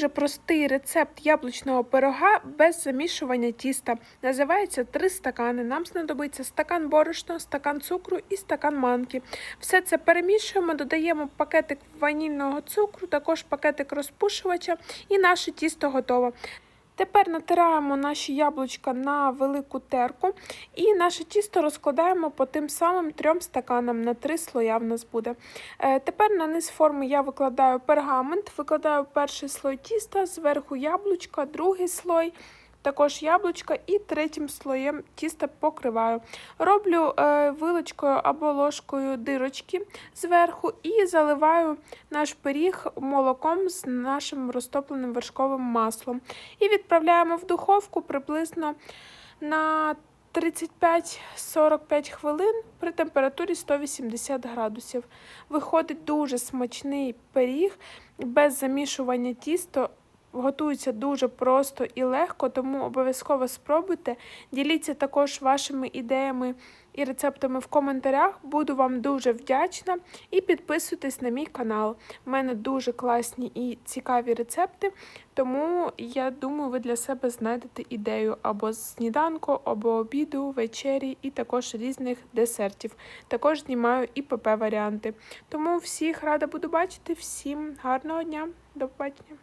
Дуже простий рецепт яблучного пирога без замішування тіста. Називається три стакани. Нам знадобиться стакан борошна, стакан цукру і стакан манки. Все це перемішуємо, додаємо пакетик ванільного цукру, також пакетик розпушувача, і наше тісто готове. Тепер натираємо наші яблучка на велику терку і наше тісто розкладаємо по тим самим трьом стаканам на три слоя в нас буде. Е, Тепер на низ форми я викладаю пергамент, викладаю перший слой тіста, зверху яблучка, другий слой. Також яблучка і третім слоєм тіста покриваю. Роблю е, вилочкою або ложкою дирочки зверху і заливаю наш пиріг молоком з нашим розтопленим вершковим маслом. І відправляємо в духовку приблизно на 35-45 хвилин при температурі 180 градусів. Виходить дуже смачний пиріг без замішування тіста. Готується дуже просто і легко, тому обов'язково спробуйте. Діліться також вашими ідеями і рецептами в коментарях. Буду вам дуже вдячна. І підписуйтесь на мій канал. У мене дуже класні і цікаві рецепти, тому я думаю, ви для себе знайдете ідею або сніданку, або обіду, вечері, і також різних десертів. Також знімаю і ПП варіанти. Тому всіх рада буду бачити. Всім гарного дня, до побачення.